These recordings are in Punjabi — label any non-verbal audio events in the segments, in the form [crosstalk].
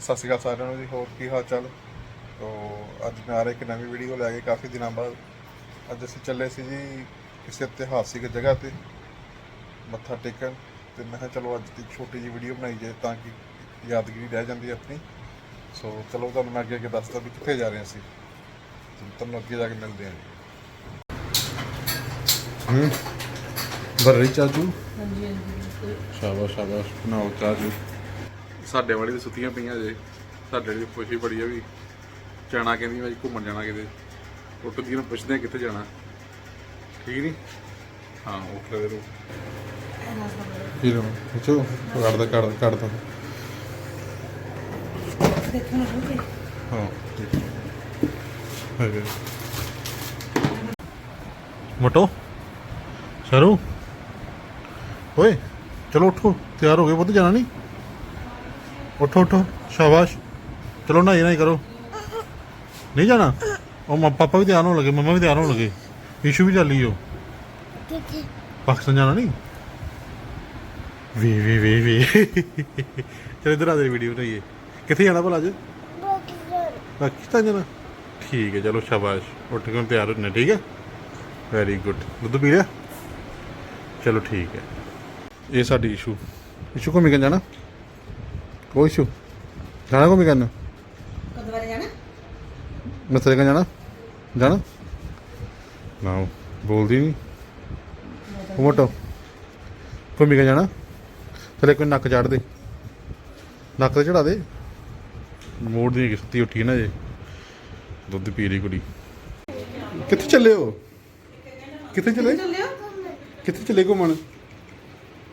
ਸਤਿ ਸ਼੍ਰੀ ਅਕਾਲ ਸਾਰਿਆਂ ਨੂੰ ਜੀ ਹੋਰ ਕੀ ਹਾਲ ਚਾਲ? ਤੋ ਅੱਜ ਮੈਂ ਆ ਰਿਹਾ ਇੱਕ ਨਵੀਂ ਵੀਡੀਓ ਲੈ ਕੇ ਕਾਫੀ ਦਿਨਾਂ ਬਾਅਦ। ਅੱਜ ਅਸੀਂ ਚੱਲੇ ਸੀ ਜੀ ਕਿਸੇ ਇਤਿਹਾਸਿਕ ਜਗ੍ਹਾ ਤੇ ਮੱਥਾ ਟੇਕਣ। ਤੇ ਮੈਂ ਕਿਹਾ ਚਲੋ ਅੱਜ ਦੀ ਛੋਟੀ ਜਿਹੀ ਵੀਡੀਓ ਬਣਾਈ ਜਾਏ ਤਾਂ ਕਿ ਯਾਦਗਿਰੀ ਰਹਿ ਜਾਂਦੀ ਹੈ ਆਪਣੀ। ਸੋ ਚਲੋ ਤੁਹਾਨੂੰ ਮੈਂ ਅੱਗੇ ਅੱਗੇ ਦੱਸਦਾ ਵੀ ਕਿੱਥੇ ਜਾ ਰਹੇ ਹਾਂ ਅਸੀਂ। ਤੁਹਾਨੂੰ ਅੱਗੇ ਜਾ ਕੇ ਮਿਲਦੇ ਹਾਂ ਹੂੰ। ਬਰਰੀ ਚਾਚੂ? ਹਾਂਜੀ ਹਾਂਜੀ ਸ਼ਾਬਾਸ਼ ਸ਼ਾਬਾਸ਼। ਬਣਾਓ ਚਾਹ ਜੀ। ਸਾਡੇ ਵਾਲੀ ਤੇ ਸੁੱਤੀਆਂ ਪਈਆਂ ਜੇ। ਸਾਡੇ ਵਾਲੀ ਖੁਸ਼ੀ ਬੜੀ ਆ ਵੀ ਜਾਣਾ ਕਹਿੰਦੀ ਮੈਂ ਘੁੰਮਣ ਜਾਣਾ ਕਿਤੇ। ਉੱਠਦੀ ਨੂੰ ਪੁੱਛਦੇ ਕਿੱਥੇ ਜਾਣਾ। ਠੀਕ ਨਹੀਂ ਹਾਂ ਉੱਠ ਲੈ ਰੋ। ਫਿਰ ਪੁੱਛੋ ਕੱਢ ਦਾ ਕੱਢ ਕੱਢ ਦਾ। ਦੇਖਣ ਨੂੰ ਕਿ ਹਾਂ ਠੀਕ। ਹੈ ਮੋਟੋ ਸ਼ਰੂ। ਓਏ ਚਲੋ ਉਠੋ ਤਿਆਰ ਹੋ ਗਏ ਪੁੱਤ ਜਾਣਾ ਨਹੀਂ ਉੱਠੋ ਉੱਠੋ, ਸ਼ਾਬਾਸ਼। ਚਲੋ ਨਾ ਨਹੀਂ ਕਰੋ। ਨਹੀਂ ਜਾਣਾ? ਉਹ ਮਾ ਪਾਪਾ ਵੀ ਤਿਆਰ ਹੋਣ ਲੱਗੇ, ਮੰਮਾ ਵੀ ਤਿਆਰ ਹੋਣ ਲੱਗੇ। ਇਸ਼ੂ ਵੀ ਚੱਲੀ ਉਹ। ਪਾਕਿਸਤਾਨ ਜਾਣਾ ਨਹੀਂ? ਵੀ ਵੀ ਵੀ ਵੀ। ਚਲ, ਇਧਰ ਆ ਦੇ ਵੀਡੀਓ ਬਣਾਈਏ। ਕਿੱਥੇ ਜਾਣਾ ਭਲਾ ਅੱਜ? ਪਾਕਿਸਤਾਨ ਜਾਣਾ। ਠੀਕ ਹੈ, ਚਲੋ, ਸ਼ਾਬਾਸ਼। ਉੱਠ ਕੇ ਹੁਣ ਤਿਆਰ ਹੋਣੇ ਠੀਕ ਹੈ? ਵੈਰੀ ਗੁੱਡ ਦੁੱਧ ਪੀ ਲਿਆ? ਚਲੋ, ਠੀਕ ਹੈ। ਇਹ ਸਾਡੀ ਇਸ਼ੂ ਇਸ਼ੂ ਘੁੰਮੀ ਕਰਨ ਜਾਣਾ? ਕੋਈ ਇਸ਼ੂ ਜਾਣਾ ਘੁੰਮੀ ਕਰਨ ਕਦੋਂ ਬਾਰੇ ਜਾਣਾ ਮਸਲੇ ਕਰਨ ਜਾਣਾ ਜਾਣਾ ਨਾ ਬੋਲਦੀ ਨਹੀਂ ਉਹ ਮੋਟੋ ਘੁੰਮੀ ਕਰਨ ਜਾਣਾ ਚਲੇ ਕੋਈ ਨੱਕ ਚੜ ਦੇ ਨੱਕ ਤੇ ਚੜਾ ਦੇ ਮੋੜ ਦੀ ਕਿ ਸੁੱਤੀ ਉੱਠੀ ਹੈ ਨਾ ਜੇ ਦੁੱਧ ਪੀ ਰਹੀ ਕੁੜੀ ਕਿੱਥੇ ਚੱਲੇ ਹੋ ਕਿੱਥੇ ਚੱਲੇ ਚੱਲਿਓ ਕਿੱਥੇ ਚੱਲੇ ਘੁੰਮਣ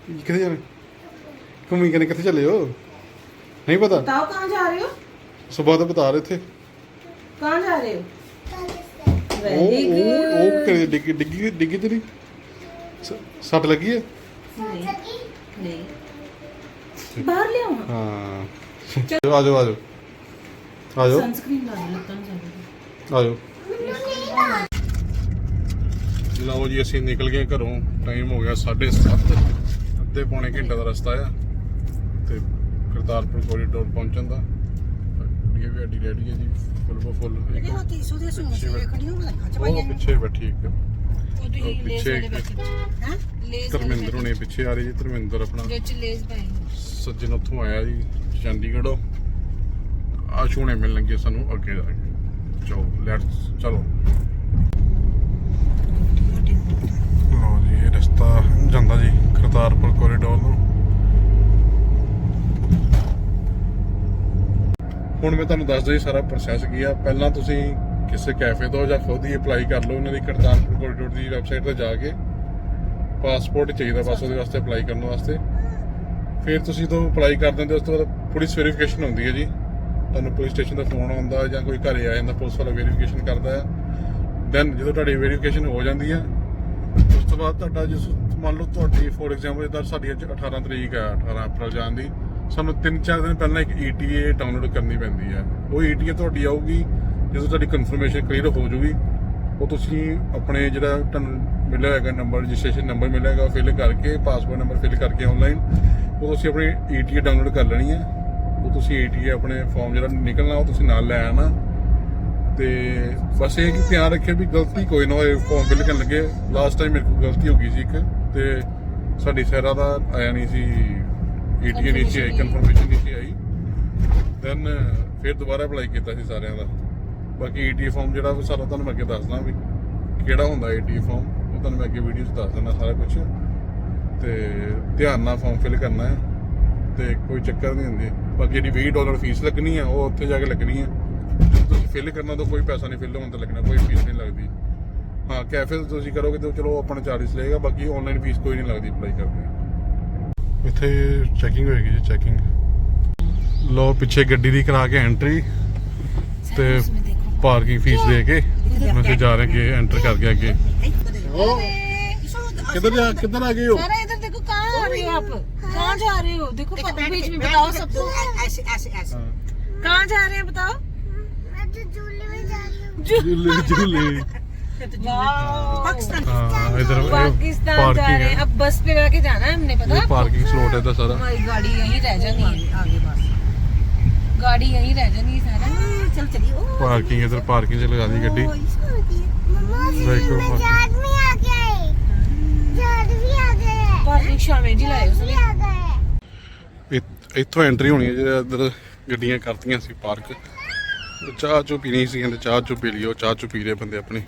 ਕਿੱਥੇ ਜਾਣਾ ਘੁੰਮੀ ਕਹਿੰਦੇ ਕਿੱਥੇ ਚੱਲੇ ਹੋ ਨਹੀਂ ਪਤਾ बताओ कहाँ जा रहे हो ਸੁਬਾਹ ਤਾਂ ਬਤਾ ਰਹੇ ਥੇ कहाँ जा रहे हो ਉਹ वेरी ਉਹ गुड ਉਹ ਕਰੇ ਡਿੱਗੀ ਡਿੱਗੀ ਡਿੱਗੀ ਤੇ ਨਹੀਂ ਸ- ਸੱਟ ਲੱਗੀ ਹੈ नहीं नहीं बाहर ले आओ ਹਾਂ ਚਲੋ ਆ ਜਾਓ ਆ ਜਾਓ ਆ ਜਾਓ सनस्क्रीन ला लगता है ਆ ਜਾਓ ਲਓ ਜੀ ਅਸੀਂ ਨਿਕਲ ਗਏ ਘਰੋਂ ਟਾਈਮ ਹੋ ਗਿਆ 7:30 ਅੱਧੇ ਪੌਣੇ ਘੰਟੇ ਦਾ ਰਸਤਾ ਆ ਤੇ ਕਰਤਾਰਪੁਰ ਕੋਰੀਡੋਰ ਪਹੁੰਚਣ ਦਾ। ਇਹ ਵੀ ਅੱਡੀ ਰੈਡੀ ਹੈ ਜੀ ਫੁੱਲ ਬੋ ਫੁੱਲ। ਇਹਦੇ ਹੱਥੀ ਸੂਦੇ ਸੂਦੇ ਖੜੀਆਂ ਬਣਾਈਆਂ ਉਹ ਪਿੱਛੇ ਬੈਠੀ ਇੱਕ। ਉਹਦੀ ਲੇਸ ਵਾਲੇ ਬੈਠੀ ਹਾਂ। ਲੇਸ ਧਰਮਿੰਦਰ ਹੁਣੇ ਪਿੱਛੇ ਆ ਰਹੀ ਜੀ ਧਰਮਿੰਦਰ ਆਪਣਾ। ਵਿੱਚ ਲੇਸ ਪਾਈ ਸੱਜਣ ਉੱਥੋਂ ਆਇਆ ਜੀ ਚੰਡੀਗੜ੍ਹੋਂ। ਆ ਛੂਣੇ ਮਿਲਣਗੇ ਸਾਨੂੰ ਅੱਗੇ ਜਾ ਕੇ। ਚਲੋ ਲੈਟਸ ਚਲੋ। ਲੋ ਜੀ ਇਹ ਰਸਤਾ ਜਾਂਦਾ ਜੀ ਕਰਤਾਰਪੁਰ ਕੋਰੀਡੋਰ ਨੂੰ। ਹੁਣ ਮੈਂ ਤੁਹਾਨੂੰ ਦੱਸਦਾ ਜੀ, ਸਾਰਾ ਪ੍ਰੋਸੈਸ ਕੀ ਆ। ਪਹਿਲਾਂ ਤੁਸੀਂ ਕਿਸੇ ਕੈਫੇ ਤੋਂ ਜਾਂ ਖੁਦ ਹੀ ਅਪਲਾਈ ਕਰ ਲਓ ਉਹਨਾਂ ਦੀ ਕਰਤਾਰਪੁਰ ਕੋਰੀਡੋਰ ਦੀ ਵੈਬਸਾਈਟ ਤੇ ਜਾ ਕੇ। ਪਾਸਪੋਰਟ ਚਾਹੀਦਾ ਬਸ ਉਹਦੇ ਵਾਸਤੇ ਅਪਲਾਈ ਕਰਨ ਵਾਸਤੇ। ਫਿਰ ਤੁਸੀਂ ਤੋਂ ਅਪਲਾਈ ਕਰ ਦਿੰਦੇ ਉਸ ਤੋਂ ਬਾਅਦ ਪੁਲਿਸ ਵੈਰੀਫਿਕੇਸ਼ਨ ਹੁੰਦੀ ਹੈ ਜੀ। ਤੁਹਾਨੂੰ ਪੁਲਿਸ ਸਟੇਸ਼ਨ ਦਾ ਫੋਨ ਆਉਂਦਾ ਜਾਂ ਕੋਈ ਘਰੇ ਆ ਜਾਂਦਾ, ਪੁਲਿਸ ਵਾਲਾ ਵੈਰੀਫਿਕੇਸ਼ਨ ਕਰਦਾ ਹੈ। ਦੈਨ ਜਦੋਂ ਤੁਹਾਡੀ ਵੈਰੀਫਿਕੇਸ਼ਨ ਹੋ ਜਾਂਦੀ ਹੈ, ਉਸ ਤੋਂ ਬਾਅਦ ਤੁਹਾਡਾ ਜਿਸ ਮੰਨ ਲਓ ਤੁਹਾਡੀ ਫੋਰ ਐਗਜ਼ਾਮਪਲ ਇਦਾਂ ਸਾਡੀ ਅੱਜ 18 ਤਰੀਕ ਹੈ 18 ਅਪ੍ਰੈਲ ਜਾਣ ਦੀ। ਸਾਨੂੰ 3-4 ਦਿਨ ਪਹਿਲਾਂ ਇੱਕ ETA ਡਾਊਨਲੋਡ ਕਰਨੀ ਪੈਂਦੀ ਹੈ। ਉਹ ETA ਤੁਹਾਡੀ ਆਊਗੀ, ਜਦੋਂ ਤੁਹਾਡੀ ਕਨਫਰਮੇਸ਼ਨ ਕਲੀਅਰ ਹੋ ਜੂਗੀ ਉਹ ਤੁਸੀਂ ਆਪਣੇ ਜਿਹੜਾ ਤੁਹਾਨੂੰ ਮਿਲਿਆ ਹੋਏਗਾ ਨੰਬਰ ਰਜਿਸਟ੍ਰੇਸ਼ਨ ਨੰਬਰ ਮਿਲਿਆ ਹੋਏਗਾ ਫਿਲ ਕਰਕੇ ਪਾਸਪੋਰਟ ਨੰਬਰ ਫਿਲ ਕਰਕੇ ਆਨਲਾਈਨ ਉਹ ਤੁਸੀਂ ਆਪਣੀ ETA ਡਾਊਨਲੋਡ ਕਰ ਲੈਣੀ ਹੈ। ਉਹ ਤੁਸੀਂ ETA ਆਪਣੇ ਫਾਰਮ ਜਿਹੜਾ ਨਿਕਲਣਾ, ਉਹ ਤੁਸੀਂ ਨਾਲ ਲੈ ਆਣਾ। ਤੇ ਬਸ ਇਹ ਕਿ ਧਿਆਨ ਰੱਖਿਓ ਵੀ ਗਲਤੀ ਕੋਈ ਨਾ ਹੋਏ ਫਾਰਮ ਫਿਲ ਕਰਨ ਲੱਗੇ। ਲਾਸਟ ਟਾਈਮ ਮੇਰੇ ਕੋਲ ਗਲਤੀ ਹੋ ਗਈ ਸੀ ਇੱਕ, ਤੇ ਸਾਡੀ ਸਹਿਰਾ ਦਾ ਆਇਆ ਨਹੀਂ ਸੀ। ETA ਨਹੀਂ ਸੀ ਆਈ ਕਨਫਰਮੇਸ਼ਨ ਨਹੀਂ ਆਈ। ਦੈਨ ਫਿਰ ਦੁਬਾਰਾ ਅਪਲਾਈ ਕੀਤਾ ਸੀ ਸਾਰਿਆਂ ਦਾ। ਬਾਕੀ ETA ਫਾਰਮ ਜਿਹੜਾ ਉਹ ਸਾਰਾ ਤੁਹਾਨੂੰ ਮੈਂ ਅੱਗੇ ਦੱਸਦਾ ਵੀ ਕਿਹੜਾ ਹੁੰਦਾ ETA ਫਾਰਮ ਉਹ ਤੁਹਾਨੂੰ ਮੈਂ ਅੱਗੇ ਵੀਡੀਓ 'ਚ ਦੱਸ ਦਿੰਦਾ ਸਾਰਾ ਕੁਝ ਤੇ ਧਿਆਨ ਨਾਲ ਫਾਰਮ ਫਿਲ ਕਰਨਾ ਹੈ। ਤੇ ਕੋਈ ਚੱਕਰ ਨਹੀਂ ਹੁੰਦੀ। ਬਾਕੀ ਜਿਹੜੀ 20 ਡਾਲਰ ਫੀਸ ਲੱਗਣੀ ਆ ਉਹ ਉੱਥੇ ਜਾ ਕੇ ਲੱਗਣੀ ਹੈ। ਤੁਸੀਂ ਫਿਲ ਕਰਨਾ ਤਾਂ ਕੋਈ ਪੈਸਾ ਨਹੀਂ ਫਿਲ ਹੋਣ ਤੇ ਲੱਗਣਾ, ਕੋਈ ਫੀਸ ਨਹੀਂ ਲੱਗਦੀ। ਹਾਂ ਕੈਫੇ ਤੁਸੀਂ ਕਰੋਗੇ ਤਾਂ ਚਲੋ ਆਪਣਾ ਚਾਰजेस ਲਏਗਾ, ਬਾਕੀ ਆਨਲਾਈਨ ਫੀਸ ਕੋਈ ਨਹੀਂ ਲੱਗਦੀ ਅਪਲਾਈ ਕਰਦੇ ਇੱਥੇ ਚੈਕਿੰਗ ਹੋਏਗੀ ਜੀ ਚੈਕਿੰਗ ਲੋ ਪਿੱਛੇ ਗੱਡੀ ਦੀ ਕਰਾ ਕੇ ਐਂਟਰੀ ਤੇ ਪਾਰਕਿੰਗ ਫੀਸ ਦੇ ਕੇ ਹੁਣ ਅਸੀਂ ਜਾ ਰਹੇ ਕਿ ਐਂਟਰ ਕਰ ਕੇ ਅੱਗੇ किधर जा किधर आ गए हो सारा इधर देखो कहाँ आ रहे हो आप कहाँ जा रहे हो देखो बीच में बताओ सबको ऐसे ऐसे ऐसे हाँ, कहाँ जा रहे हैं बताओ झूले झूले वाह पाकिस्तान हाँ इधर पाकिस्तान जा पार्किंग रहे हैं है अब बस पे जाके जाना है हमने पता ये है पार्किंग स्लॉट है इधर सारा हमारी गाड़ी यहीं रह जानी है आगे बस गाड़ी यहीं रह जानी सारा चल चलिए ओ ਪਾਰਕਿੰਗ ਇਧਰ ਪਾਰਕਿੰਗ 'ਚ ਲਗਾ ਦੀ ਗੱਡੀ मम्मा Vehicle में parking. चार्ज भी आ गया है चार्ज भी आ गया है पर रिक्शा में जी लाए उसने भी आ गया है ਇ- ਇੱਥੋਂ ਐਂਟਰੀ ਹੋਣੀ ਹੈ ਜਿਹੜਾ ਇੱਧਰ ਗੱਡੀਆਂ ਕਰਤੀਆਂ ਸੀ ਪਾਰਕ ਚਾਹ ਚੋ ਪੀਣੀ ਸੀ ਕਹਿੰਦੇ ਚਾਹ ਚੋ ਪੀ ਲਿਓ ਚਾਹ ਚੋ ਪੀ ਰਹੇ ਬੰਦੇ ਆਪਣੇ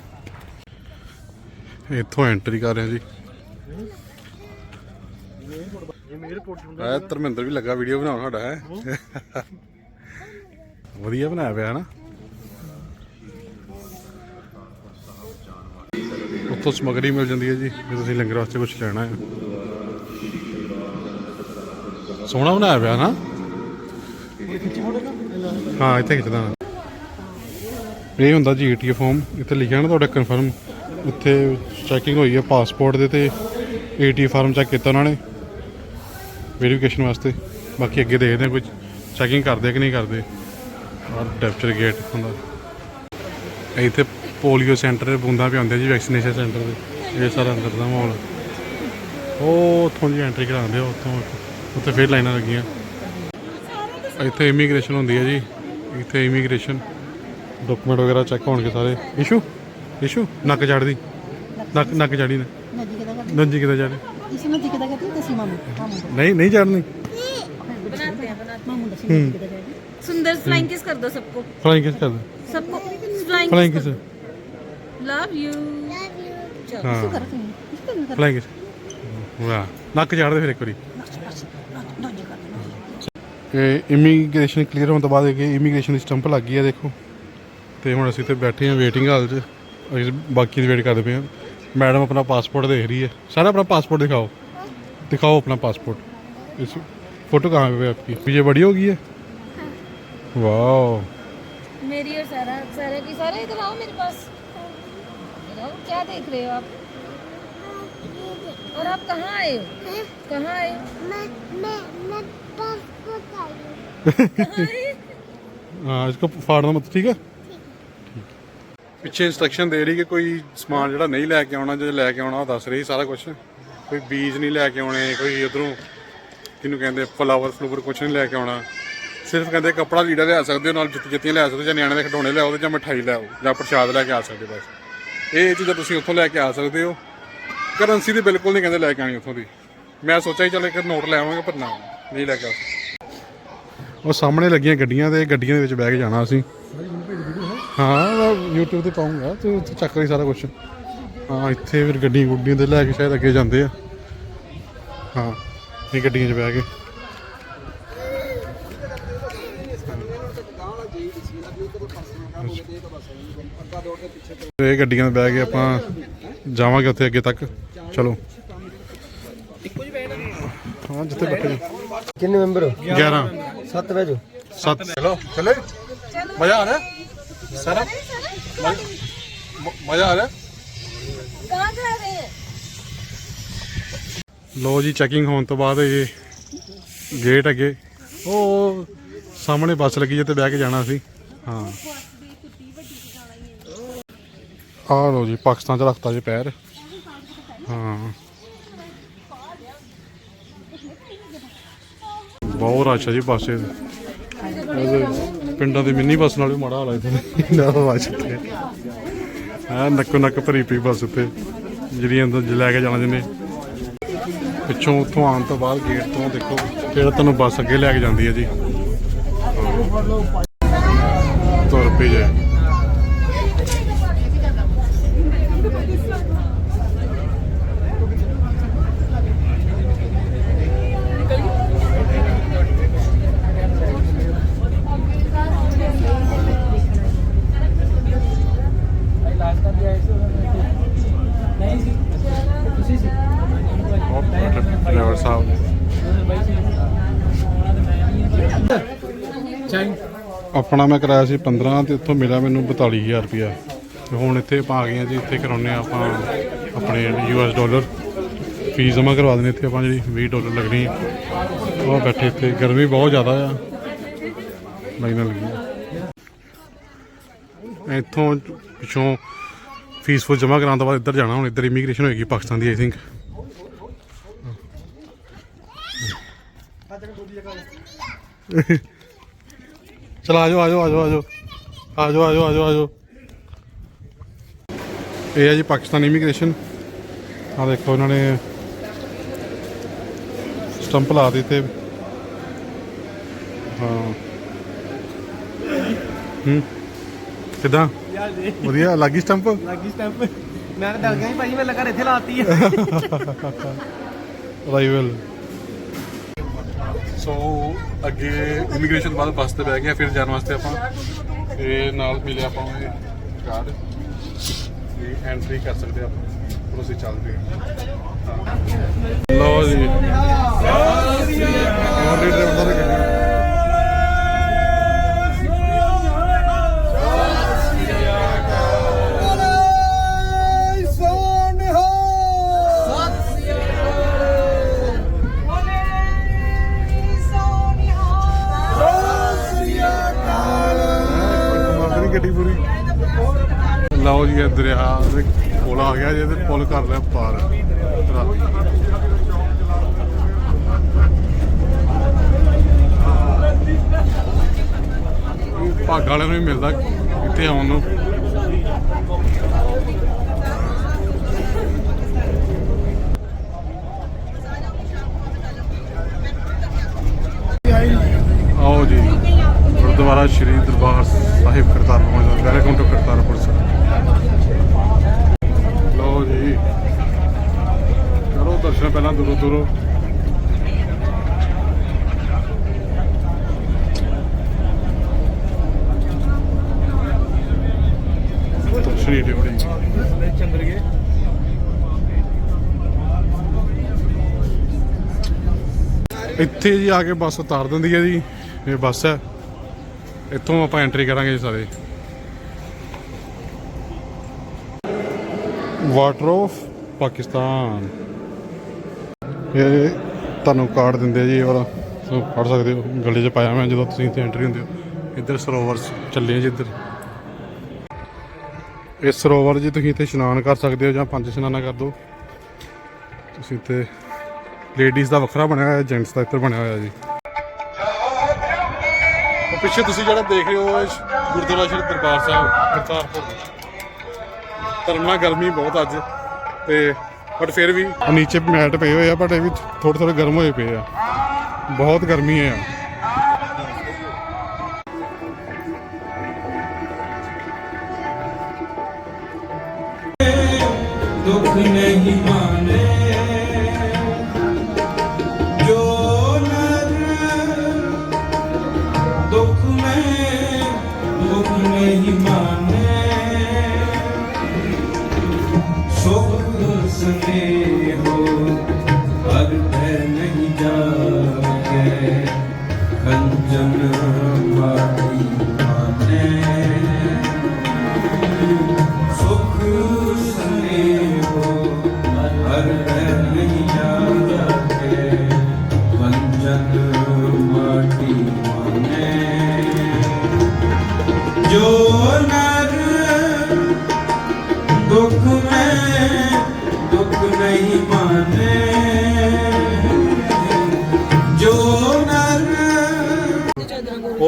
ਇੱਥੋਂ ਐਂਟਰੀ ਕਰ ਰਹੇ ਹਾਂ ਜੀ। ਐ ਧਰਮਿੰਦਰ ਵੀ ਲੱਗਾ ਵੀਡੀਓ ਬਣਾਉਣ ਸਾਡਾ ਹੈ। ਵਧੀਆ ਬਣਾਇਆ ਪਿਆ ਨਾ ਉੱਥੋਂ ਸਮਗਰੀ ਮਿਲ ਜਾਂਦੀ ਹੈ ਜੀ ਜੇ ਤੁਸੀਂ ਲੰਗਰ ਵਾਸਤੇ ਕੁਝ ਲੈਣਾ ਹੈ। ਸੋਹਣਾ ਬਣਾਇਆ ਪਿਆ ਨਾ ਹਾਂ ਇੱਥੇ ਖਿੱਚਦਾ ਇਹ ਹੁੰਦਾ ਜੀ ਏਟੀਐਮ ਫਾਰਮ ਇੱਥੇ ਲਿਖਿਆ ਨਾ ਤੁਹਾਡਾ ਕਨਫਰਮ ਇੱਥੇ ਚੈਕਿੰਗ ਹੋਈ ਹੈ ਪਾਸਪੋਰਟ ਦੇ ਤੇ ਏਟੀਐਮ ਫਾਰਮ ਚੈੱਕ ਕੀਤਾ ਉਹਨਾਂ ਨੇ ਵੈਰੀਫਿਕੇਸ਼ਨ ਵਾਸਤੇ। ਬਾਕੀ ਅੱਗੇ ਦੇਖਦੇ ਹਾਂ ਕੋਈ ਚੈਕਿੰਗ ਕਰਦੇ ਕਿ ਨਹੀਂ ਕਰਦੇ। ਆਹ ਡੈਪਚਰ ਗੇਟ ਹੁੰਦਾ। ਇੱਥੇ ਪੋਲੀਓ ਸੈਂਟਰ ਬੂੰਦਾ ਵੀ ਆਉਂਦੇ ਜੀ ਵੈਕਸੀਨੇਸ਼ਨ ਸੈਂਟਰ ਦੇ। ਇਹ ਸਾਰਾ ਅੰਦਰ ਦਾ ਮਾਹੌਲ ਉਹ ਉੱਥੋਂ ਦੀ ਐਂਟਰੀ ਕਰਾਉਂਦੇ ਆ, ਉੱਥੋਂ ਉੱਥੇ ਫੇਰ ਲਾਈਨਾਂ ਲੱਗੀਆਂ। ਇੱਥੇ ਇਮੀਗ੍ਰੇਸ਼ਨ ਹੁੰਦੀ ਹੈ ਜੀ। ਇੱਥੇ ਇਮੀਗ੍ਰੇਸ਼ਨ ਡਾਕੂਮੈਂਟ ਵਗੈਰਾ ਚੈੱਕ ਹੋਣਗੇ ਸਾਰੇ। ਇਸ਼ੂ ਇਸ਼ੂ ਨੱਕ ਚੜਦੀ ਨੱਕ ਨੱਕ ਚੜੀ ਨੇ नदी के दगा ਨੰਜੀ ਕਿਤੇ ਚੜੀ इसी नदी के दगा थी दसी मामू मामू ਨਹੀਂ ਨਹੀਂ ਚੜਨੀ बनाते हैं बनाते मामू दसी नदी के दगा हैं सुंदर फ्लाइंग किस कर दो सबको ਫਲਾਈਂਗ ਕਿਸ ਕਰਦੇ सबको flying flying kiss love you ਹਾਂ कर तुम इस पे कर ਫਲਾਈਂਗ ਕਿਸ ਵਾਹ ਨੱਕ ਚੜਦੇ ਫਿਰ ਇੱਕ ਵਾਰੀ नदी कर ਇਹ ਇਮੀਗ੍ਰੇਸ਼ਨ ਕਲੀਅਰ ਹੋਣ ਤੋਂ ਬਾਅਦ ਇਹ ਇਮੀਗ੍ਰੇਸ਼ਨ ਦੀ ਸਟੰਪ ਲੱਗ ਗਈ ਹੈ ਦੇਖੋ ਤੇ ਹੁਣ ਅਸੀਂ ਤੇ ਬੈਠੇ ਹਾਂ ਵੇਟਿੰਗ ਹਾਲ 'ਚ बाकी वेट करते पे हैं मैडम अपना पासपोर्ट देख रही है। सारा अपना पासपोर्ट दिखाओ। दिखाओ अपना पासपोर्ट। इस फ़ोटो कहाँ पे आपकी? ये बड़ी होगी है वाह मेरी और सारा सारा की सारा इधर आओ मेरे पास। क्या देख रहे हो आप? और आप कहाँ आए कहाँ आए मैं मैं मैं पासपोर्ट आई हूँ। हाँ इसको फाड़ना मत ठीक है? ਪਿੱਛੇ ਇਨਸਟਰਕਸ਼ਨ ਦੇ ਰਹੀ ਕਿ ਕੋਈ ਸਮਾਨ ਜਿਹੜਾ ਨਹੀਂ ਲੈ ਕੇ ਆਉਣਾ ਜੇ ਲੈ ਕੇ ਆਉਣਾ ਉਹ ਦੱਸ ਰਹੀ ਸਾਰਾ ਕੁਝ ਕੋਈ ਬੀਜ ਨਹੀਂ ਲੈ ਕੇ ਆਉਣੇ ਕੋਈ ਉਧਰੋਂ ਕਿਹਨੂੰ ਕਹਿੰਦੇ ਫਲਾਵਰ ਫਲੂਵਰ ਕੁਝ ਨਹੀਂ ਲੈ ਕੇ ਆਉਣਾ। ਸਿਰਫ ਕਹਿੰਦੇ ਕੱਪੜਾ ਲੀੜਾ ਲਿਆ ਸਕਦੇ ਹੋ ਨਾਲ ਜੁੱਤੀ ਜੁੱਤੀਆਂ ਲਿਆ ਸਕਦੇ ਹੋ, ਜਾਂ ਨਿਆਣੇ ਦੇ ਖਿਡੌਣੇ ਲਿਆਓ ਜਾਂ ਮਠਾਈ ਲਿਆਓ ਜਾਂ ਪ੍ਰਸ਼ਾਦ ਲੈ ਕੇ ਆ ਸਕਦੇ ਬਸ। ਇਹ ਚੀਜ਼ਾਂ ਤੁਸੀਂ ਉੱਥੋਂ ਲੈ ਕੇ ਆ ਸਕਦੇ ਹੋ। ਕਰੰਸੀ ਦੀ ਬਿਲਕੁਲ ਨਹੀਂ ਕਹਿੰਦੇ ਲੈ ਕੇ ਆਣੀ ਉੱਥੋਂ ਦੀ। ਮੈਂ ਸੋਚਿਆ ਚੱਲ ਇੱਕ ਨੋਟ ਲੈ ਆਵਾਂਗੇ ਪਰ ਨਾ ਨਹੀਂ ਲੈ ਕੇ ਆ ਉਹ ਸਾਹਮਣੇ ਲੱਗੀਆਂ ਗੱਡੀਆਂ ਤੇ ਗੱਡੀਆਂ ਦੇ ਵਿੱਚ ਬਹਿ ਕੇ ਜਾਣਾ ਅਸੀਂ। ਹਾਂ। YouTube ਤੇ ਪਾਉਂਗਾ ਤੂੰ ਉੱਥੇ ਚੱਕ ਲਈ ਸਾਰਾ ਕੁਝ ਹਾਂ ਇੱਥੇ ਫਿਰ ਗੱਡੀਆਂ ਗੁੱਡੀਆਂ ਤੇ ਲੈ ਕੇ ਸ਼ਾਇਦ ਅੱਗੇ ਜਾਂਦੇ ਆ। ਹਾਂ ਇਹ ਗੱਡੀਆਂ 'ਚ ਬਹਿ ਕੇ। ਇਹ ਗੱਡੀਆਂ 'ਤੇ ਬਹਿ ਕੇ ਆਪਾਂ ਜਾਵਾਂਗੇ ਉੱਥੇ ਅੱਗੇ ਤੱਕ। ਚਲੋ। ਹਾਂ ਜਿੱਥੇ ਬੈਠੇ। ਕਿੰਨੇ ਮੈਂਬਰ 11 ਸੱਤ ਵਜੇ ਸੱਤ। ਚਲੋ ਚਲੇ। ਮਜ਼ਾ ਆ ਰਿਹਾ? ਸਾਰਾ? ਲੋ ਜੀ ਚੈਕਿੰਗ ਹੋਣ ਤੋਂ ਬਾਅਦ ਇਹ ਗੇਟ ਅੱਗੇ ਉਹ ਸਾਹਮਣੇ ਬੱਸ ਲੱਗੀ ਜਿੱਤੇ ਬਹਿ ਕੇ ਜਾਣਾ ਸੀ। ਹਾਂ। ਆ ਲੋ ਜੀ ਪਾਕਿਸਤਾਨ ਚ ਰੱਖਤਾ ਜੇ ਪੈਰ। ਹਾਂ। ਬਹੁਤ ਅੱਛਾ ਜੀ ਬੱਸ ਇਹ ਪਿੰਡਾਂ ਦੀ ਮਿੰਨੀ ਬੱਸ ਨਾਲੋਂ ਮਾੜਾ ਹਾਲ ਹੈ ਇੱਥੇ। ਨਾ ਤੇ ਆ ਨੱਕੋ ਨੱਕ ਭਰੀ ਪਈ ਬੱਸ ਉੱਤੇ। ਜਿਹੜੀ ਅੰਦਰ ਲੈ ਕੇ ਜਾਣਾ ਜਿਹਨੇ। ਪਿੱਛੋਂ ਉੱਥੋਂ ਆਉਣ ਤੋਂ ਬਾਅਦ ਗੇਟ ਤੋਂ ਦੇਖੋ ਫਿਰ ਤੁਹਾਨੂੰ ਬੱਸ ਅੱਗੇ ਲੈ ਕੇ ਜਾਂਦੀ ਹੈ ਜੀ। ਤੁਰ ਪਈ ਜੇ। ਡਰਾਈਵਰ ਸਾਹਿਬ ਆਪਣਾ ਮੈਂ ਕਰਾਇਆ ਸੀ 15 ਤੇ ਇੱਥੋਂ ਮਿਲਿਆ ਮੈਨੂੰ 42000 ਰੁਪਇਆ। ਤੇ ਹੁਣ ਇੱਥੇ ਆ ਗਏ ਜੀ ਇੱਥੇ ਕਰਾਉਨੇ ਆਪਾਂ ਆਪਣੇ ਯੂਐਸ ਡਾਲਰ ਫੀਸ ਜਮ੍ਹਾਂ ਕਰਵਾ ਦੇਣੀ ਇੱਥੇ ਆਪਾਂ ਜਿਹੜੀ 20 ਡਾਲਰ ਲੱਗਣੀ ਉਹ ਬੈਠੇ ਇੱਥੇ ਗਰਮੀ ਬਹੁਤ ਜ਼ਿਆਦਾ ਆ। ਲਾਈਨਾਂ ਲੱਗੀਆਂ। ਇੱਥੋਂ ਪਿੱਛੋਂ ਫੀਸ ਫੁੱਸ ਜਮ੍ਹਾਂ ਕਰਾਉਣ ਤੋਂ ਬਾਅਦ ਇੱਧਰ ਜਾਣਾ ਹੁਣ ਇੱਧਰ ਇਮੀਗ੍ਰੇਸ਼ਨ ਹੋਏਗੀ ਪਾਕਿਸਤਾਨ ਦੀ ਆਈ ਥਿੰਕ ਚਲ ਆਜੋ ਆਜੋ ਆਜੋ ਆਜੋ ਆਜੋ ਆਜੋ ਆਜੋ ਆਜੋ ਇਹ ਹੈ ਜੀ ਪਾਕਿਸਤਾਨ ਇਮੀਗ੍ਰੇਸ਼ਨ। ਆ ਦੇਖੋ ਇਹਨਾਂ ਨੇ ਸਟੰਪ ਲਾ ਦਿੱਤੇ। ਹਾਂ। ਹੂੰ। ਕਿਦਾਂ? ਵਧੀਆ ਲੱਗੀ ਸਟੰਪ? ਲੱਗੀ ਸਟੈਂਪ। ਮੈਂ ਤਾਂ ਡਰ ਗਿਆ ਭਾਜੀ ਮੈਂ ਲੱਗਾ ਇੱਥੇ ਲਾਤੀ ਆ। [laughs] ਅਰਾਈਵਲ ਸੋ ਅੱਗੇ ਇਮੀਗ੍ਰੇਸ਼ਨ ਬਾਅਦ ਬੱਸ ਤੇ ਬਹਿ ਗਿਆ ਫਿਰ ਜਾਣ ਵਾਸਤੇ ਆਪਾਂ। ਤੇ ਨਾਲ ਮਿਲਿਆ ਆਪਾਂ ਨੂੰ ਇਹ ਕਾਰਡ ਵੀ ਐਂਟਰੀ ਕਰ ਸਕਦੇ ਆਪਾਂ। ਫਿਰ ਅਸੀਂ ਚੱਲਦੇ ਹਾਂ। ਲਓ ਜੀ। ਹੋਰ ਡਰਾਈਵਰ ਦਾ ਲਓ ਦਰਿਆ ਦੇ ਪੁਲ ਆ ਗਿਆ ਜੇ ਪੁਲ ਕਰ ਲਿਆ ਪਾਰ। ਭਾਗ ਵਾਲਿਆਂ ਨੂੰ ਵੀ ਮਿਲਦਾ, ਇੱਥੇ ਆਉਣ ਨੂੰ। ਆਓ ਜੀ, ਗੁਰਦੁਆਰਾ ਸ਼੍ਰੀ ਦਰਬਾਰ ਸਾਹਿਬ ਕਰਤਾਰਪੁਰ ਵੈਲਕਮ ਟੂ ਕਰਤਾਰਪੁਰ ਸਾਹਿਬ ਲਓ ਜੀ ਕਰੋ ਦਰਸ਼ਨ ਪਹਿਲਾਂ ਦੂਰੋਂ ਦੂਰੋਂ। ਦਰਸ਼ਨ ਡਿਉੜੀ ਚੰਦਰ ਇੱਥੇ ਜੀ ਆ ਕੇ ਬੱਸ ਉਤਾਰ ਦਿੰਦੀ ਹੈ ਜੀ, ਇਹ ਬੱਸ ਹੈ। ਇੱਥੋਂ ਆਪਾਂ ਐਂਟਰੀ ਕਰਾਂਗੇ ਜੀ ਸਾਰੇ। ਵਾਟਰ ਆਫ ਪਾਕਿਸਤਾਨ ਇਹ ਤੁਹਾਨੂੰ ਕਾਰਡ ਦਿੰਦੇ ਆ ਜੀ, ਇਹ ਵਾਲਾ। ਤੁਸੀਂ ਪੜ ਸਕਦੇ ਹੋ, ਗਲੀ 'ਚ ਪਾਇਆ ਮੈਂ ਜਦੋਂ ਤੁਸੀਂ ਇੱਥੇ ਐਂਟਰੀ ਹੁੰਦੇ ਹੋ। ਇੱਧਰ ਸਰੋਵਰ ਚੱਲੇ ਜੀ ਇੱਧਰ। ਇਸ ਸਰੋਵਰ ਜੀ ਤੁਸੀਂ ਇੱਥੇ ਇਸ਼ਨਾਨ ਕਰ ਸਕਦੇ ਹੋ ਜਾਂ ਪੰਜ ਇਸ਼ਨਾਨਾ ਕਰ ਦਿਓ ਤੁਸੀਂ ਇੱਥੇ ਲੇਡੀਜ਼ ਦਾ ਵੱਖਰਾ ਬਣਿਆ ਹੋਇਆ ਜੈਂਟਸ ਦਾ ਇੱਧਰ ਬਣਿਆ ਹੋਇਆ ਜੀ। ਪਿੱਛੇ ਤੁਸੀਂ ਜਿਹੜਾ ਦੇਖ ਰਹੇ ਹੋ ਗੁਰਦੁਆਰਾ ਸ਼੍ਰੀ ਦਰਬਾਰ ਸਾਹਿਬ, ਕਰਤਾਰਪੁਰ। ਤਰਨਾ ਗਰਮੀ ਬਹੁਤ ਅੱਜ ਤੇ ਬਟ ਫਿਰ ਵੀ ਨੀਚੇ ਮੈਟ ਪਏ ਹੋਏ ਆ ਬਟ ਇਹ ਵੀ ਥੋੜੇ ਥੋੜੇ ਗਰਮ ਹੋਏ ਪਏ ਆ। ਬਹੁਤ ਗਰਮੀ ਹੈ ਦੁੱਖ ਨਹੀਂ ਮਾਨੇ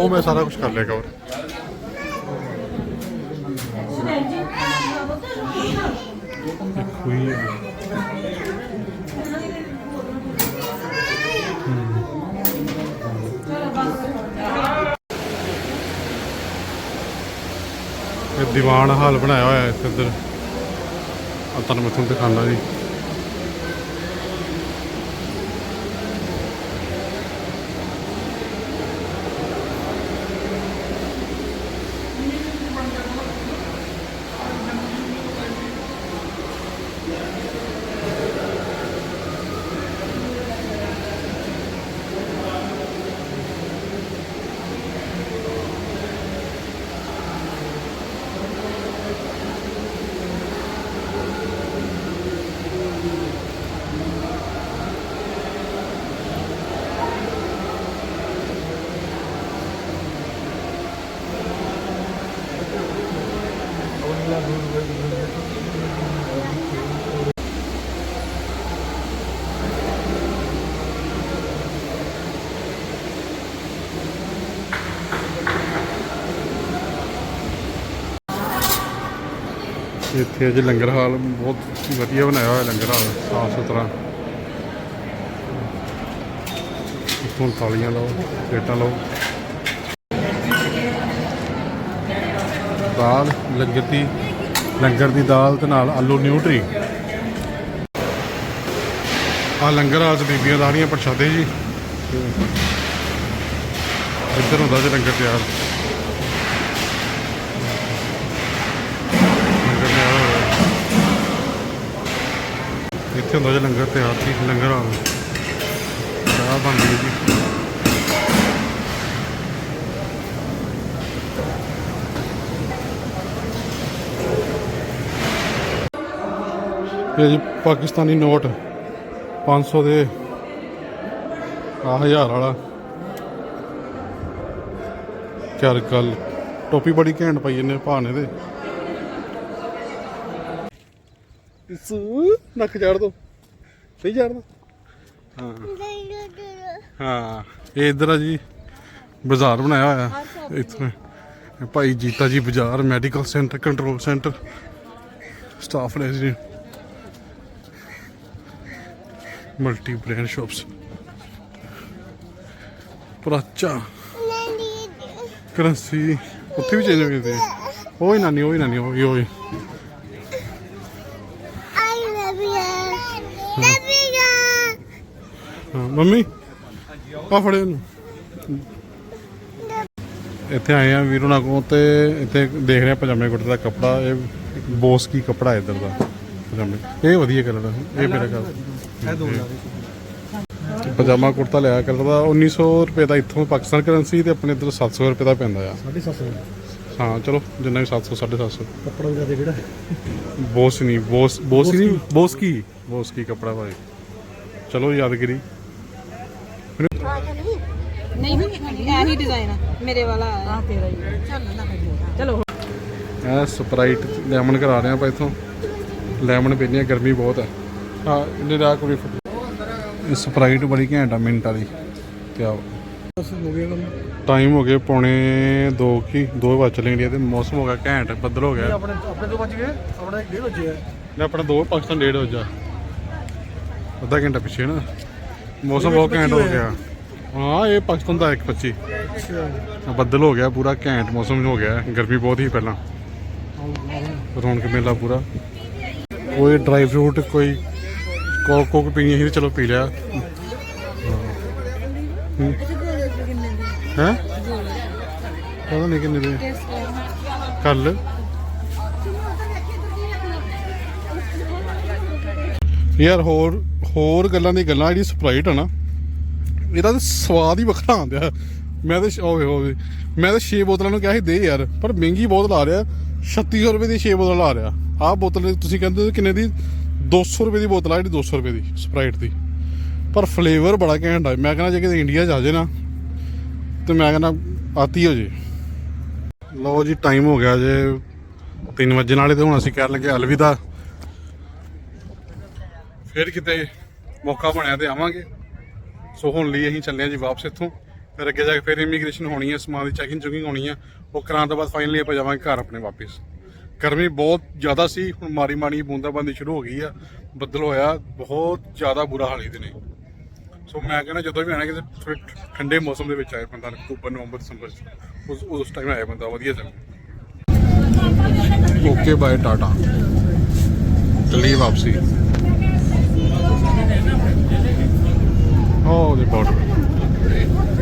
ਉਹ ਮੈਂ ਸਾਰਾ ਕੁਝ ਕਰ ਲਿਆ ਕਵਰ ਕੋਈ ਇਹ ਦੀਵਾਨ ਹਾਲ ਬਣਾਇਆ ਹੋਇਆ ਇੱਥੇ ਇੱਧਰ। ਆ ਤੁਹਾਨੂੰ ਮੈਂ ਤੁਹਾਨੂੰ ਦਿਖਾਉਂਦਾ ਜੀ। ਇੱਥੇ ਅੱਜ ਲੰਗਰ ਹਾਲ ਬਹੁਤ ਵਧੀਆ ਬਣਾਇਆ ਹੋਇਆ ਲੰਗਰ ਹਾਲ, ਸਾਫ਼ ਸੁਥਰਾ। ਹੁਣ ਤਾਲੀਆਂ ਲਾਓ, ਪਲੇਟਾਂ ਲਾਓ। ਦਾਲ, ਲੰਗਰ ਦੀ ਲੰਗਰ ਦੀ ਦਾਲ ਤੇ ਨਾਲ ਆਲੂ ਨਿਊਟਰੀ। ਆ ਲੰਗਰ ਹਾਲ ਬੀਬੀਆਂ ਲਾ ਰਹੀਆਂ ਪ੍ਰਸ਼ਾਦੇ ਜੀ। ਇੱਧਰ ਹੁੰਦਾ ਜੇ ਲੰਗਰ ਤਿਆਰ। ਲੰਗਰ ਤਿਆਰ ਹੋ ਰਿਹਾ ਇੱਥੇ ਹੁੰਦਾ ਜੇ ਲੰਗਰ ਤਿਆਰ ਸੀ, ਲੰਗਰ ਹਾਲ। ਚਾਹ ਬਣ ਗਈ ਜੀ। ਇਹ ਜੀ, ਪਾਕਿਸਤਾਨੀ ਨੋਟ 500 ਦੇ ਆ ਹਜ਼ਾਰ ਵਾਲਾ। ਚੱਲ ਗੱਲ, ਟੋਪੀ ਬੜੀ ਘੈਂਟ ਪਾਈ ਇਹਨੇ ਭਾਣੇ ਦੇ ਇਸ, ਨੱਕ ਚਾੜ ਦੋ। ਸਹੀ ਚਾੜ ਦੋ ਹਾਂ। ਹਾਂ, ਇਹ ਇਧਰ ਆ ਜੀ, ਬਾਜ਼ਾਰ ਬਣਾਇਆ ਹੋਇਆ। ਇੱਥੇ ਭਾਈ ਜੀਤਾ ਜੀ ਬਾਜ਼ਾਰ, medical centre, control centre. Staff resident multi brand shops ਪ੍ਰਾਚਾ currency ਉੱਥੇ ਵੀ ਚੇਂਜ ਹੋ ਗਈ ਸੀ ਓਏ ਨਾਨੀ ਓਏ ਨਾਨੀ ਓਏ ਓਏ। Love you. Love you. ਹਾਂ ਮੰਮੀ ਆ ਫੜੇ ਇਹਨੂੰ। ਇੱਥੇ ਆਏ ਆ ਵੀਰੋ ਨਾਲ ਕੋਲ ਤੇ ਇੱਥੇ ਦੇਖ ਰਹੇ ਪਜਾਮੇ ਕੁੜਤੇ ਦਾ ਕੱਪੜਾ। ਇਹ ਬੋਸ ਕੀ ਕੱਪੜਾ ਇੱਧਰ ਦਾ? ਪਜਾਮੇ। ਇਹ ਵਧੀਆ ਕਲਰ ਹੈ ਇਹ ਮੇਰਾ ਕਲਰ ਇਹ ਦੋ ਪਜਾਮਾ ਕੁੜਤਾ ਲਿਆ ਕਲਰ ਦਾ 1900 ਰੁਪਏ ਦਾ ਇੱਥੋਂ ਪਾਕਿਸਤਾਨ ਕਰੰਸੀ ਤੇ ਆਪਣੇ ਇੱਧਰ 700 ਰੁਪਏ ਦਾ ਪੈਂਦਾ ਆ। 750 ਹਾਂ ਚਲੋ ਜਿੰਨਾ ਵੀ 700 750 ਕੱਪੜਾ ਵੀ ਦੇ ਕਿਹੜਾ ਬੋਸ ਨਹੀਂ ਬੋਸ ਬੋਸ ਨਹੀਂ ਬੋਸ ਕੀ? ਬੋਸ ਕੀ ਕੱਪੜਾ ਭਾਈ? ਚਲੋ ਯਾਦਗਿਰੀ। ਨਹੀਂ ਇਹੀ ਡਿਜ਼ਾਈਨ ਆ ਮੇਰੇ ਵਾਲਾ। ਆ ਤੇਰਾ ਹੀ ਚਲੋ ਇਹ ਸਪਰਾਈਟ ਲੈਮਨ ਕਰਾ ਰਹੇ ਆਪਾਂ ਇੱਥੋਂ। ਲੈਮਨ ਪੀਣੀ ਗਰਮੀ ਬਹੁਤ ਹੈ ਹਾਂ ਇਹਨੇ ਦਾ ਕੋਈ ਇਹ ਸਪਰਾਈਟ ਬੜੀ ਘੈਂਟ ਆ ਮਿੰਟ ਵਾਲੀ। ਤੇ ਆ ਹੋ ਗਿਆ ਕੰਮ ਟਾਈਮ ਹੋ ਗਏ ਪੌਣੇ 2 ਕੀ 2 ਵਜ ਚਲੇ ਗਏ ਤੇ ਮੌਸਮ ਹੋ ਗਿਆ ਘੈਂਟ ਬੱਦਲ ਹੋ ਗਿਆ। ਆਪਣੇ ਆਪਣੇ ਤੋਂ ਬਚ ਗਏ ਆਪਣਾ ਇੱਕ ਡੇਢ ਵਜੇ ਹੈ ਨੇ ਆਪਣਾ 2 ਪਾਕਿਸਤਾਨ ਡੇਢ ਹੋ ਜਾ ਅੱਧਾ ਘੰਟਾ ਪਿੱਛੇ ਨਾ। ਮੌਸਮ ਬਹੁਤ ਘੈਂਟ ਹੋ ਗਿਆ। ਹਾਂ ਇਹ ਪਾਕਿਸਤਾਨ ਦਾ 1:25 ਬੱਦਲ ਹੋ ਗਿਆ ਪੂਰਾ ਘੈਂਟ ਮੌਸਮ ਹੋ ਗਿਆ। ਗਰਮੀ ਬਹੁਤ ਹੀ ਪਹਿਲਾਂ। ਰੌਣਕ ਮੇਲਾ ਪੂਰਾ। ਕੋਈ ਡਰਾਈ ਫਰੂਟ ਕੋਈ ਕੋਕ ਕੋਕ ਪੀਣੀ ਸੀ ਤੇ ਚਲੋ ਪੀ ਲਿਆ। ਹੈ? ਪਤਾ ਨਹੀਂ ਕਿੰਨੇ ਦੇ। ਕੱਲ। ਯਾਰ ਹੋਰ ਹੋਰ ਗੱਲਾਂ ਦੀ ਗੱਲਾਂ ਜਿਹੜੀ ਸਪਰਾਈਟ ਆ ਨਾ ਇਹਦਾ ਤਾਂ ਸਵਾਦ ਹੀ ਵੱਖਰਾ ਆਉਂਦਾ। ਮੈਂ ਤਾਂ ਓਏ ਹੋਵੇ ਮੈਂ ਤਾਂ 6 ਬੋਤਲਾਂ ਨੂੰ ਕਿਹਾ ਸੀ ਦੇ ਯਾਰ ਪਰ ਮਹਿੰਗੀ ਬੋਤਲ ਆ ਰਿਹਾ। 3600 ਰੁਪਏ ਦੀ 6 ਬੋਤਲ ਆ ਰਿਹਾ। ਆਹ ਬੋਤਲ ਤੁਸੀਂ ਕਹਿੰਦੇ ਹੋ ਕਿੰਨੇ ਦੀ? 200 ਰੁਪਏ ਦੀ ਬੋਤਲ ਆ ਜਿਹੜੀ 200 ਰੁਪਏ ਦੀ ਸਪਰਾਈਟ ਦੀ। ਪਰ ਫਲੇਵਰ ਬੜਾ ਘੈਂਟ ਆ। ਮੈਂ ਕਹਿੰਦਾ ਜੇ ਕਿਤੇ ਇੰਡੀਆ 'ਚ ਆ ਜੇ ਨਾ, ਤੇ ਮੈਂ ਕਹਿੰਦਾ ਆਤੀ ਹੋ ਜੇ। ਲਓ ਜੀ ਟਾਈਮ ਹੋ ਗਿਆ ਜੇ 3 ਵਜੇ ਨਾਲੇ ਤੇ ਹੁਣ ਅਸੀਂ ਕਹਿਣ ਲੱਗੇ ਅਲਵਿਦਾ। ਫਿਰ ਕਿਤੇ ਮੌਕਾ ਬਣਿਆ ਤੇ ਆਵਾਂਗੇ। ਸੋ ਹੁਣ ਲਈ ਅਸੀਂ ਚੱਲੇ ਹਾਂ ਜੀ ਵਾਪਸ ਇੱਥੋਂ। ਫਿਰ ਅੱਗੇ ਜਾ ਕੇ ਫਿਰ ਇਮੀਗ੍ਰੇਸ਼ਨ ਹੋਣੀ ਹੈ ਸਮਾਨ ਦੀ ਚੈਕਿੰਗ ਚੁਕਿੰਗ ਹੋਣੀ ਹੈ ਉਹ ਕਰਾਉਣ ਤੋਂ ਬਾਅਦ ਫਾਈਨਲੀ ਆਪਾਂ ਜਾਵਾਂਗੇ ਘਰ ਆਪਣੇ ਵਾਪਸ। ਗਰਮੀ ਬਹੁਤ ਜ਼ਿਆਦਾ ਸੀ ਹੁਣ ਮਾਰੀ ਮਾਰੀ ਬੂੰਦਾਬਾਂਦੀ ਸ਼ੁਰੂ ਹੋ ਗਈ ਆ ਬੱਦਲ ਹੋਇਆ ਬਹੁਤ ਜ਼ਿਆਦਾ ਬੁਰਾ ਹਾਲ ਇਹਦੇ ਨੇ ਸੋ ਮੈਂ ਕਹਿੰਦਾ ਜਦੋਂ ਵੀ ਆਣਾ ਕਿਤੇ ਥੋੜੇ ਠੰਡੇ ਮੌਸਮ ਦੇ ਵਿੱਚ ਆਏ ਬੰਦਾ ਅਕਤੂਬਰ ਨਵੰਬਰ ਦਸੰਬਰ 'ਚ ਉਸ ਉਸ ਟਾਈਮ ਆਇਆ ਬੰਦਾ ਵਧੀਆ ਚੱਲ। ਓਕੇ ਬਾਏ ਟਾਟਾ ਚੱਲੀਏ ਵਾਪਸੀ। Oh, the border.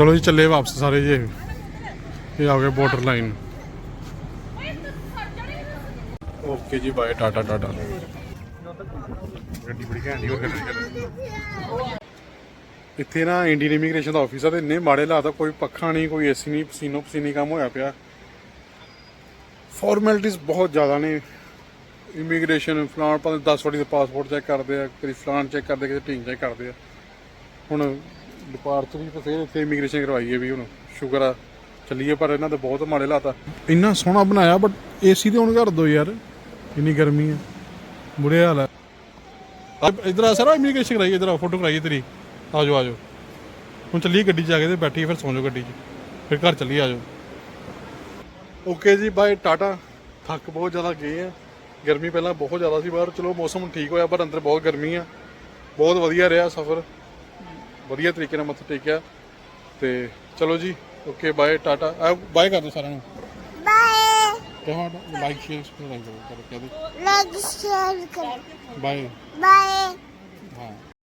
ਚਲੋ ਜੀ, ਚੱਲੇ ਵਾਪਸ ਸਾਰੇ ਜੀ ਇਹ। ਆ ਗਏ ਬਾਰਡਰ ਲਾਈਨ ਓਕੇ ਜੀ ਬਾਏ ਟਾਟਾ ਟਾਟਾ। ਗੱਡੀ ਬੜੀ ਘੈਂਟੀ ਹੋਰ ਗੱਡੀ ਕਰ ਇੱਥੇ ਨਾ ਇੰਡੀਅਨ ਇਮੀਗ੍ਰੇਸ਼ਨ ਦਾ ਆਫਿਸ ਆ ਤੇ ਇੰਨੇ ਮਾੜੇ ਹਾਲਾਤ ਕੋਈ ਪੱਖਾ ਨਹੀਂ, ਕੋਈ ਏਸੀ ਨਹੀਂ, ਪਸੀਨੋ ਪਸੀਨੀ ਕੰਮ ਹੋਇਆ ਪਿਆ। ਫਾਰਮੈਲਿਟੀਜ਼ ਬਹੁਤ ਜ਼ਿਆਦਾ ਨੇ। ਇਮੀਗ੍ਰੇਸ਼ਨ ਫਲਾਣ, ਪਤਾ 10 ਵਾਰੀ ਦੇ ਪਾਸਪੋਰਟ ਚੈੱਕ ਕਰਦੇ ਆ, ਕਦੀ ਫਲਾਣ ਚੈੱਕ ਕਰਦੇ ਕਿਸੇ ਢੀਂਗ ਚੈੱਕ ਕਰਦੇ ਆ। ਹੁਣ ਡਿਪਾਰਚਰ ਵੀ ਤਾਂ ਇੱਥੇ ਇਮੀਗ੍ਰੇਸ਼ਨ ਕਰਵਾਈਏ ਵੀ ਹੁਣ, ਸ਼ੁਕਰ ਆ, ਚੱਲੀਏ, ਪਰ ਇਹਨਾਂ ਦੇ ਬਹੁਤ ਮਾੜੇ ਲਾਤਾ ਇੰਨਾ ਸੋਹਣਾ ਬਣਾਇਆ ਬਟ ਏਸੀ ਤੇ ਹੁਣ ਕਰ ਦੋ ਯਾਰ, ਇੰਨੀ ਗਰਮੀ ਆ। ਬੁਰੇ ਹਾਲ ਹੈ ਇਧਰ ਆ ਸਾਰਾ ਇਮੀਗ੍ਰੇਸ਼ਨ ਕਰਾਈਏ ਇਧਰ ਆ ਫੋਟੋ ਕਰਾਈਏ ਤੇਰੀ। ਆਜੋ ਆਜੋ। ਹੁਣ ਚੱਲੀਏ ਗੱਡੀ 'ਚ ਆ ਕੇ ਤੇ ਬੈਠੀਏ, ਫਿਰ ਸੌਂ ਜਾਓ ਗੱਡੀ 'ਚ। ਫਿਰ ਘਰ ਚੱਲੀਏ ਆ ਜਾਓ ਓਕੇ ਜੀ ਬਾਏ ਟਾਟਾ ਥੱਕ ਬਹੁਤ ਜ਼ਿਆਦਾ ਗਏ ਆ। ਗਰਮੀ ਪਹਿਲਾਂ ਬਹੁਤ ਜ਼ਿਆਦਾ ਸੀ, ਬਾਹਰ ਚਲੋ ਮੌਸਮ ਠੀਕ ਹੋਇਆ, ਪਰ ਅੰਦਰ ਬਹੁਤ ਗਰਮੀ ਆ। ਬਹੁਤ ਵਧੀਆ ਰਿਹਾ ਸਫ਼ਰ। ਵਧੀਆ ਤਰੀਕੇ ਨਾਲ ਮੱਥਾ ਟੇਕਿਆ ਤੇ ਚਲੋ ਜੀ ਓਕੇ ਬਾਏ ਟਾਟਾ ਬਾਏ ਕਰ ਦਿਓ ਸਾਰਿਆਂ ਨੂੰ। ਬਾਏ ਕਹਾਂ ਲਾਈਕ ਸ਼ੇਅਰ ਸਬਸਕ੍ਰਾਈਬ ਕਰੋ ਕਰੋ ਲਾਈਕ ਸ਼ੇਅਰ ਕਰੋ। ਬਾਏ ਬਾਏ ਹਾਂ।